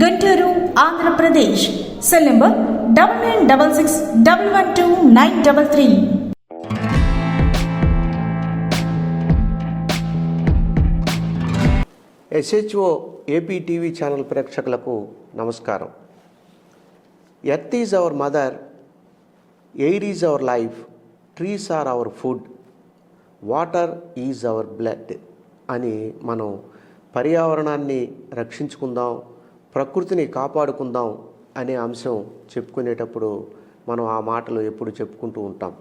Guntur Andhra Pradesh. Cell number double nine double six double one two nine double three. SHO AP TV channel ప్రేక్షకులకు నమస్కారం. Earth is our mother air is our life trees are our food water is our blood అని మనం పర్యావరణాన్ని రక్షించుకుందాం ప్రకృతిని కాపాడుకుందాం అనే అంశం చెప్పుకునేటప్పుడు మనం ఆ మాటలు ఎప్పుడు చెప్పుకుంటూ ఉంటాం.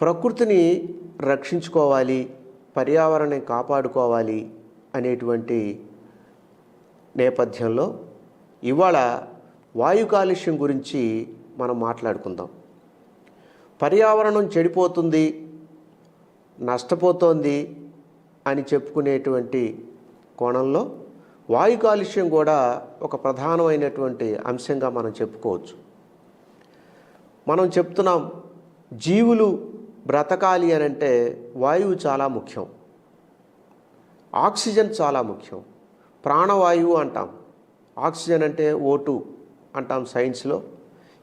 ప్రకృతిని రక్షించుకోవాలి పర్యావరణం కాపాడుకోవాలి అనేటువంటి నేపథ్యంలో ఇవాళ వాయు కాలుష్యం గురించి మనం మాట్లాడుకుందాం. పర్యావరణం చెడిపోతుంది నష్టపోతోంది అని చెప్పుకునేటువంటి కోణంలో వాయు కాలుష్యం కూడా ఒక ప్రధానమైనటువంటి అంశంగా మనం చెప్పుకోవచ్చు. మనం చెప్తున్నాం జీవులు బ్రతకాలి అని అంటే వాయువు చాలా ముఖ్యం. ఆక్సిజన్ చాలా ముఖ్యం. ప్రాణవాయువు అంటాం. ఆక్సిజన్ అంటే ఓటు అంటాం సైన్స్లో.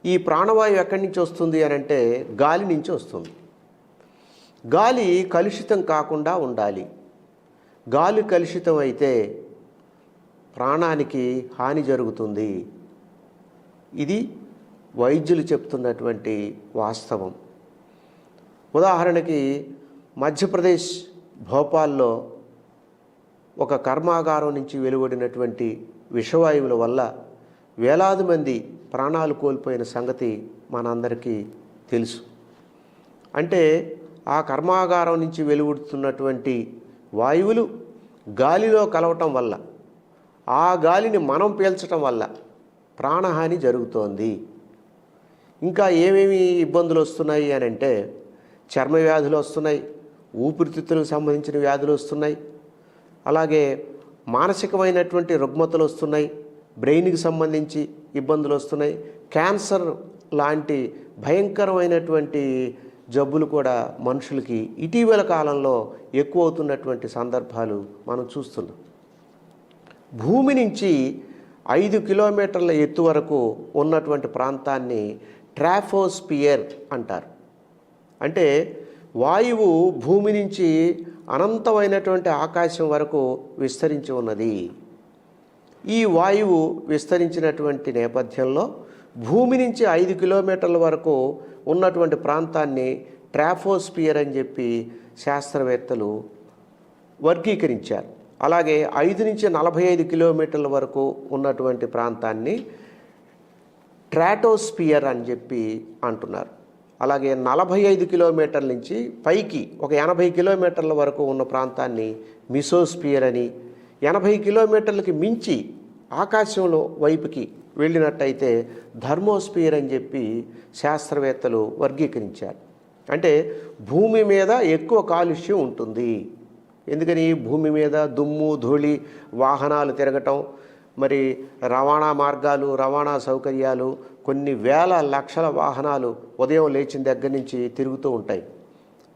ఈ ప్రాణవాయువు ఎక్కడి నుంచి వస్తుంది అని అంటే గాలి నుంచి వస్తుంది. గాలి కలుషితం కాకుండా ఉండాలి. గాలి కలుషితం అయితే ప్రాణానికి హాని జరుగుతుంది. ఇది వైద్యులు చెప్తున్నటువంటి వాస్తవం. ఉదాహరణకి మధ్యప్రదేశ్ భోపాల్లో ఒక కర్మాగారం నుంచి వెలువడినటువంటి విషవాయువుల వల్ల వేలాది మంది ప్రాణాలు కోల్పోయిన సంగతి మనందరికీ తెలుసు. అంటే ఆ కర్మాగారం నుంచి వెలువడుతున్నటువంటి వాయువులు గాలిలో కలవటం వల్ల ఆ గాలిని మనం పీల్చటం వల్ల ప్రాణహాని జరుగుతోంది. ఇంకా ఏమేమి ఇబ్బందులు వస్తున్నాయి అని అంటే చర్మ వ్యాధులు వస్తున్నాయి ఊపిరితిత్తులకు సంబంధించిన వ్యాధులు వస్తున్నాయి అలాగే మానసికమైనటువంటి రుగ్మతలు వస్తున్నాయి బ్రెయిన్కి సంబంధించి ఇబ్బందులు వస్తున్నాయి క్యాన్సర్ లాంటి భయంకరమైనటువంటి జబ్బులు కూడా మనుషులకి ఇటీవల కాలంలో ఎక్కువ అవుతున్నటువంటి సందర్భాలు మనం చూస్తున్నాం. భూమి నుంచి ఐదు కిలోమీటర్ల ఎత్తు వరకు ఉన్నటువంటి ప్రాంతాన్ని ట్రాఫోస్పియర్ అంటారు. అంటే వాయువు భూమి నుంచి అనంతమైనటువంటి ఆకాశం వరకు విస్తరించి ఉన్నది. ఈ వాయువు విస్తరించినటువంటి నేపథ్యంలో భూమి నుంచి ఐదు కిలోమీటర్ల వరకు ఉన్నటువంటి ప్రాంతాన్ని ట్రాఫోస్పియర్ అని చెప్పి శాస్త్రవేత్తలు వర్గీకరించారు. అలాగే ఐదు నుంచి నలభై ఐదు కిలోమీటర్ల వరకు ఉన్నటువంటి ప్రాంతాన్ని ట్రాటోస్పియర్ అని చెప్పి అంటున్నారు. అలాగే నలభై ఐదు కిలోమీటర్ల నుంచి పైకి ఒక ఎనభై కిలోమీటర్ల వరకు ఉన్న ప్రాంతాన్ని మిసోస్పియర్ అని ఎనభై కిలోమీటర్లకి మించి ఆకాశంలో వైపుకి వెళ్ళినట్టయితే ధర్మోస్పియర్ అని చెప్పి శాస్త్రవేత్తలు వర్గీకరించారు. అంటే భూమి మీద ఎక్కువ కాలుష్యం ఉంటుంది. ఎందుకని భూమి మీద దుమ్ము ధూళి వాహనాలు తిరగటం మరి రవాణా మార్గాలు రవాణా సౌకర్యాలు కొన్ని వేల లక్షల వాహనాలు ఉదయం లేచిన దగ్గర నుంచి తిరుగుతూ ఉంటాయి.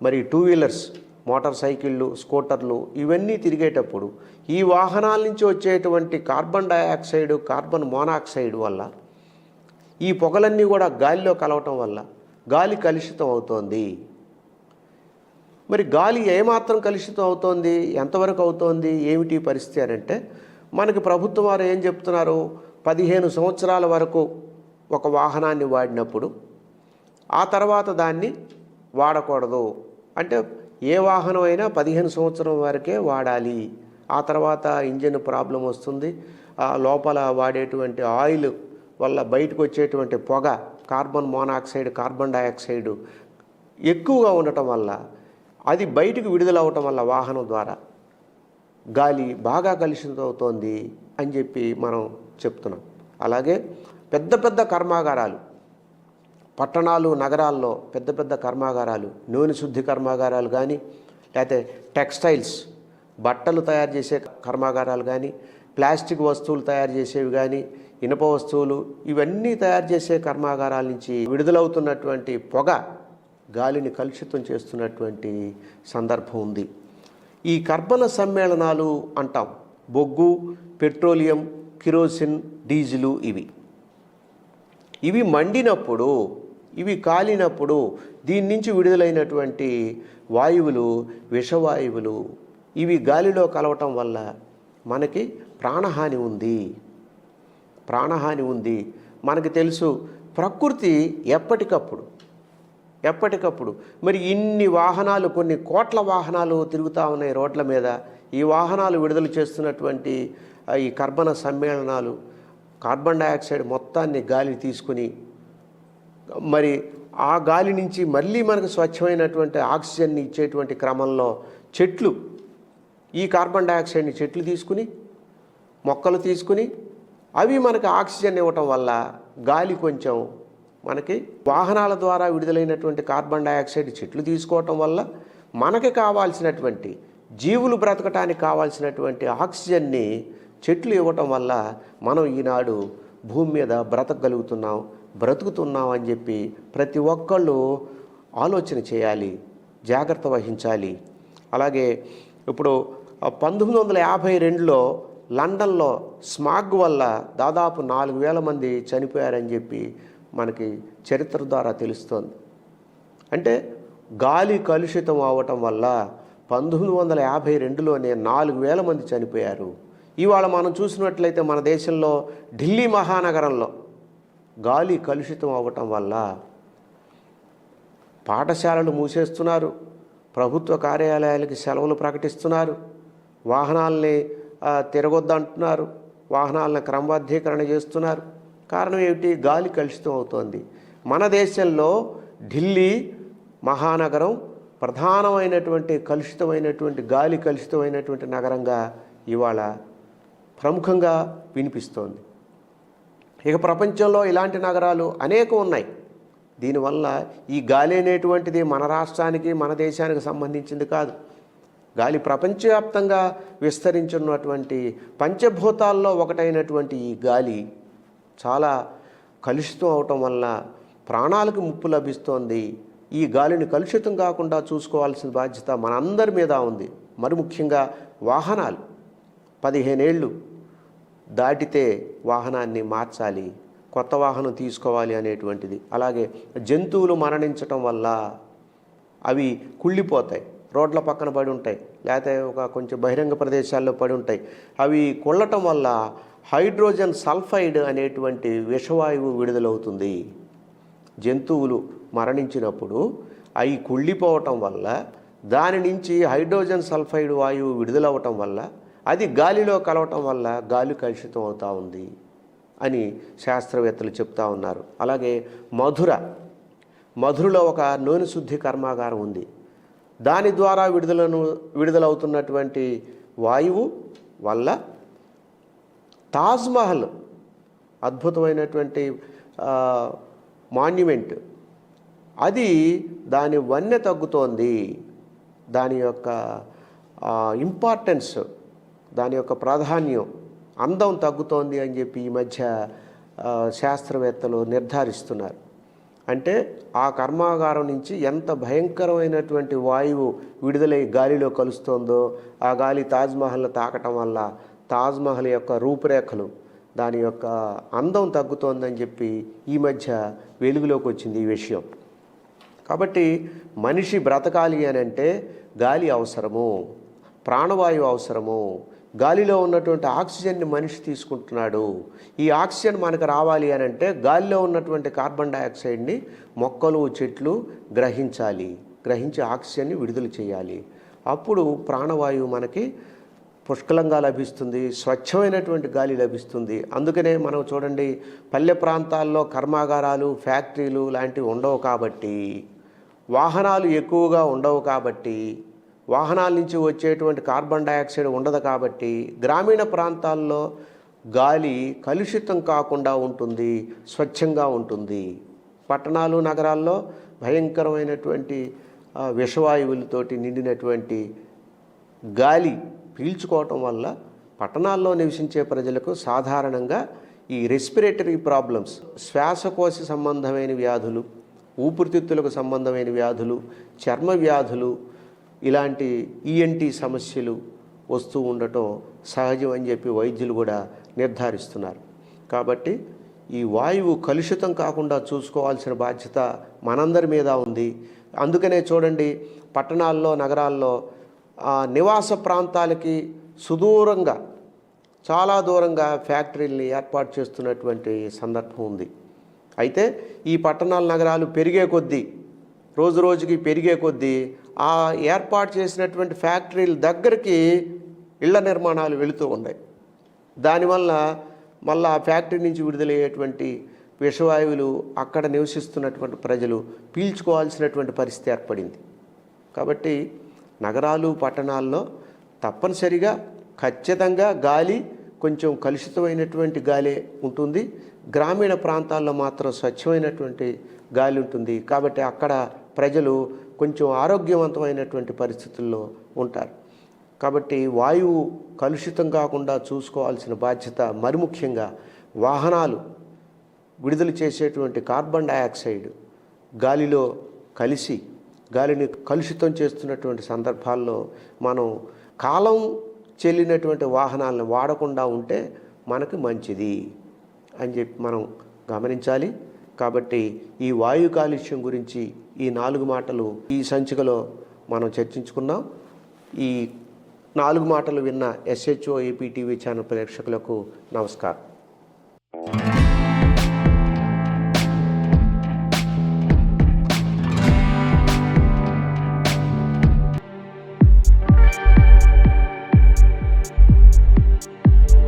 మరి టూ వీలర్స్ మోటార్ సైకిళ్ళు స్కూటర్లు ఇవన్నీ తిరిగేటప్పుడు ఈ వాహనాల నుంచి వచ్చేటువంటి కార్బన్ డయాక్సైడ్ కార్బన్ మోనాక్సైడ్ వల్ల ఈ పొగలన్నీ కూడా గాలిలో కలవటం వల్ల గాలి కలుషితం అవుతోంది. మరి గాలి ఏమాత్రం కలుషితం అవుతోంది? ఎంతవరకు అవుతోంది? ఏమిటి పరిస్థితి అని అంటే మనకి ప్రభుత్వం వారు ఏం చెప్తున్నారు? పదిహేను సంవత్సరాల వరకు ఒక వాహనాన్ని వాడినప్పుడు ఆ తర్వాత దాన్ని వాడకూడదు. అంటే ఏ వాహనం అయినా పదిహేను సంవత్సరం వరకే వాడాలి. ఆ తర్వాత ఇంజిన్ ప్రాబ్లం వస్తుంది. లోపల వాడేటువంటి ఆయిల్ వల్ల బయటకు వచ్చేటువంటి పొగ కార్బన్ మోనాక్సైడ్ కార్బన్ డయాక్సైడ్ ఎక్కువగా ఉండటం వల్ల అది బయటకు విడుదలవటం వల్ల వాహనం ద్వారా గాలి బాగా కలుషితమవుతోంది అని చెప్పి మనం చెప్తున్నాం. అలాగే పెద్ద పెద్ద కర్మాగారాలు పట్టణాలు నగరాల్లో పెద్ద పెద్ద కర్మాగారాలు నూనె శుద్ధి కర్మాగారాలు కానీ లేకపోతే టెక్స్టైల్స్ బట్టలు తయారు చేసే కర్మాగారాలు కానీ ప్లాస్టిక్ వస్తువులు తయారు చేసేవి కానీ ఇనుప వస్తువులు ఇవన్నీ తయారు చేసే కర్మాగారాల నుంచి విడుదలవుతున్నటువంటి పొగ గాలిని కలుషితం చేస్తున్నటువంటి సందర్భం ఉంది. ఈ కర్బన సమ్మేళనాలు అంటాం. బొగ్గు పెట్రోలియం కిరోసిన్ డీజిలు ఇవి. ఇవి మండినప్పుడు ఇవి కాలినప్పుడు దీని నుంచి విడుదలైనటువంటి వాయువులు విషవాయువులు ఇవి గాలిలో కలవటం వల్ల మనకి ప్రాణహాని ఉంది. ప్రాణహాని ఉంది. మనకి తెలుసు ప్రకృతి ఎప్పటికప్పుడు ఎప్పటికప్పుడు. మరి ఇన్ని వాహనాలు కొన్ని కోట్ల వాహనాలు తిరుగుతూ ఉన్నాయి రోడ్ల మీద. ఈ వాహనాలు విడుదల చేస్తున్నటువంటి ఈ కర్బన సమ్మేళనాలు కార్బన్ డయాక్సైడ్ మొత్తాన్ని గాలి తీసుకుని మరి ఆ గాలి నుంచి మళ్ళీ మనకు స్వచ్ఛమైనటువంటి ఆక్సిజన్ని ఇచ్చేటువంటి క్రమంలో చెట్లు ఈ కార్బన్ డయాక్సైడ్ని చెట్లు తీసుకుని మొక్కలు తీసుకుని అవి మనకు ఆక్సిజన్ ఇవ్వటం వల్ల గాలి కొంచెం మనకి వాహనాల ద్వారా విడుదలైనటువంటి కార్బన్ డయాక్సైడ్ చెట్లు తీసుకోవటం వల్ల మనకి కావాల్సినటువంటి జీవులు బ్రతకటానికి కావాల్సినటువంటి ఆక్సిజన్ని చెట్లు ఇవ్వటం వల్ల మనం ఈనాడు భూమి మీద బ్రతకగలుగుతున్నాం బ్రతుకుతున్నాం అని చెప్పి ప్రతి ఒక్కళ్ళు ఆలోచన చేయాలి జాగ్రత్త వహించాలి. అలాగే ఇప్పుడు పంతొమ్మిది వందల యాభై రెండులో లండన్లో స్మాగ్ వల్ల దాదాపు నాలుగు వేల మంది చనిపోయారని చెప్పి మనకి చరిత్ర ద్వారా తెలుస్తోంది. అంటే గాలి కలుషితం అవటం వల్ల పంతొమ్మిది వందల యాభై రెండులోనే నాలుగు వేల మంది చనిపోయారు. ఇవాళ మనం చూసినట్లయితే మన దేశంలో ఢిల్లీ మహానగరంలో గాలి కలుషితం అవ్వటం వల్ల పాఠశాలలు మూసేస్తున్నారు. ప్రభుత్వ కార్యాలయాలకి సెలవులు ప్రకటిస్తున్నారు. వాహనాల్ని తిరగొద్దంటున్నారు. వాహనాలను క్రమబద్ధీకరణ చేస్తున్నారు. కారణం ఏమిటి? గాలి కలుషితం అవుతోంది. మన దేశంలో ఢిల్లీ మహానగరం ప్రధానమైనటువంటి కలుషితమైనటువంటి గాలి కలుషితమైనటువంటి నగరంగా ఇవాళ ప్రముఖంగా వినిపిస్తోంది. ఇక ప్రపంచంలో ఇలాంటి నగరాలు అనేకం ఉన్నాయి. దీనివల్ల ఈ గాలి అనేటువంటిది మన రాష్ట్రానికి మన దేశానికి సంబంధించింది కాదు. గాలి ప్రపంచవ్యాప్తంగా విస్తరించున్నటువంటి పంచభూతాల్లో ఒకటైనటువంటి ఈ గాలి చాలా కలుషితం అవటం వల్ల ప్రాణాలకు ముప్పు లభిస్తోంది. ఈ గాలిని కలుషితం కాకుండా చూసుకోవాల్సిన బాధ్యత మనందరి మీద ఉంది. మరి ముఖ్యంగా వాహనాలు. పదిహేనేళ్ళు దాటితే వాహనాన్ని మార్చాలి కొత్త వాహనం తీసుకోవాలి అనేటువంటిది. అలాగే జంతువులు మరణించటం వల్ల అవి కుళ్ళిపోతాయి రోడ్ల పక్కన పడి ఉంటాయి లేకపోతే ఒక కొంచెం బహిరంగ ప్రదేశాల్లో పడి ఉంటాయి. అవి కుళ్ళటం వల్ల హైడ్రోజన్ సల్ఫైడ్ అనేటువంటి విషవాయువు విడుదలవుతుంది. జంతువులు మరణించినప్పుడు అవి కుళ్ళిపోవటం వల్ల దాని నుంచి హైడ్రోజన్ సల్ఫైడ్ వాయువు విడుదలవ్వటం వల్ల అది గాలిలో కలవటం వల్ల గాలి కలుషితం అవుతూ ఉంది అని శాస్త్రవేత్తలు చెప్తా ఉన్నారు. అలాగే మధుర మధురలో ఒక నూనె శుద్ధి కర్మాగారం ఉంది. దాని ద్వారా విడుదలను విడుదలవుతున్నటువంటి వాయువు వల్ల తాజ్మహల్ అద్భుతమైనటువంటి మాన్యుమెంట్. అది దాని వన్నె తగ్గుతోంది. దాని యొక్క ఇంపార్టెన్స్ దాని యొక్క ప్రాధాన్యం అందం తగ్గుతోంది అని చెప్పి ఈ మధ్య శాస్త్రవేత్తలు నిర్ధారిస్తున్నారు. అంటే ఆ కర్మాగారం నుంచి ఎంత భయంకరమైనటువంటి వాయువు విడుదలై గాలిలో కలుస్తోందో ఆ గాలి తాజ్మహల్ను తాకటం వల్ల తాజ్మహల్ యొక్క రూపురేఖలు దాని యొక్క అందం తగ్గుతోందని చెప్పి ఈ మధ్య వెలుగులోకి వచ్చింది ఈ విషయం. కాబట్టి మనిషి బ్రతకాలి అని అంటే గాలి అవసరము ప్రాణవాయువు అవసరము. గాలిలో ఉన్నటువంటి ఆక్సిజన్ని మనిషి తీసుకుంటున్నాడు. ఈ ఆక్సిజన్ మనకు రావాలి అని అంటే గాలిలో ఉన్నటువంటి కార్బన్ డైఆక్సైడ్ని మొక్కలు చెట్లు గ్రహించాలి గ్రహించి ఆక్సిజన్ని విడుదల చేయాలి. అప్పుడు ప్రాణవాయువు మనకి పుష్కలంగా లభిస్తుంది స్వచ్ఛమైనటువంటి గాలి లభిస్తుంది. అందుకనే మనం చూడండి పల్లె ప్రాంతాల్లో కర్మాగారాలు ఫ్యాక్టరీలు లాంటివి ఉండవు కాబట్టి వాహనాలు ఎక్కువగా ఉండవు కాబట్టి వాహనాల నుంచి వచ్చేటువంటి కార్బన్ డయాక్సైడ్ ఉండదు కాబట్టి గ్రామీణ ప్రాంతాల్లో గాలి కలుషితం కాకుండా ఉంటుంది స్వచ్ఛంగా ఉంటుంది. పట్టణాలు నగరాల్లో భయంకరమైనటువంటి విషవాయువులతోటి నిండినటువంటి గాలి పీల్చుకోవటం వల్ల పట్టణాల్లో నివసించే ప్రజలకు సాధారణంగా ఈ రెస్పిరేటరీ ప్రాబ్లమ్స్ శ్వాసకోశ సంబంధమైన వ్యాధులు ఊపిరితిత్తులకు సంబంధమైన వ్యాధులు చర్మ వ్యాధులు ఇలాంటి ఈఎన్టీ సమస్యలు వస్తూ ఉండటం సహజం అని చెప్పి వైద్యులు కూడా నిర్ధారిస్తున్నారు. కాబట్టి ఈ వాయువు కలుషితం కాకుండా చూసుకోవాల్సిన బాధ్యత మనందరి మీద ఉంది. అందుకనే చూడండి పట్టణాల్లో నగరాల్లో నివాస ప్రాంతాలకి సుదూరంగా చాలా దూరంగా ఫ్యాక్టరీల్ని ఏర్పాటు చేస్తున్నటువంటి సందర్భం ఉంది. అయితే ఈ పట్టణాల నగరాలు పెరిగే కొద్దీ రోజు రోజుకి పెరిగే కొద్దీ ఆ ఏర్పాటు చేసినటువంటి ఫ్యాక్టరీల దగ్గరికి ఇళ్ళ నిర్మాణాలు వెళుతూ ఉన్నాయి. దానివల్ల మళ్ళా ఆ ఫ్యాక్టరీ నుంచి విడుదలయ్యేటువంటి విషవాయువులు అక్కడ నివసిస్తున్నటువంటి ప్రజలు పీల్చుకోవాల్సినటువంటి పరిస్థితి ఏర్పడింది. కాబట్టి నగరాలు పట్టణాల్లో తప్పనిసరిగా ఖచ్చితంగా గాలి కొంచెం కలుషితమైనటువంటి గాలి ఉంటుంది. గ్రామీణ ప్రాంతాల్లో మాత్రం స్వచ్ఛమైనటువంటి గాలి ఉంటుంది. కాబట్టి అక్కడ ప్రజలు కొంచెం ఆరోగ్యవంతమైనటువంటి పరిస్థితుల్లో ఉంటారు. కాబట్టి వాయువు కలుషితం కాకుండా చూసుకోవాల్సిన బాధ్యత మరి ముఖ్యంగా వాహనాలు విడుదల చేసేటువంటి కార్బన్ డయాక్సైడ్ గాలిలో కలిసి గాలిని కలుషితం చేస్తున్నటువంటి సందర్భాల్లో మనం కాలం చెల్లినటువంటి వాహనాలను వాడకుండా ఉంటే మనకు మంచిది అని చెప్పి మనం గమనించాలి. కాబట్టి ఈ వాయు కాలుష్యం గురించి ఈ నాలుగు మాటలు ఈ సంచికలో మనం చర్చించుకున్నాం. ఈ నాలుగు మాటలు విన్న ఎస్హెచ్ఓ ఏపీ టీవీ ఛానల్ ప్రేక్షకులకు నమస్కారం.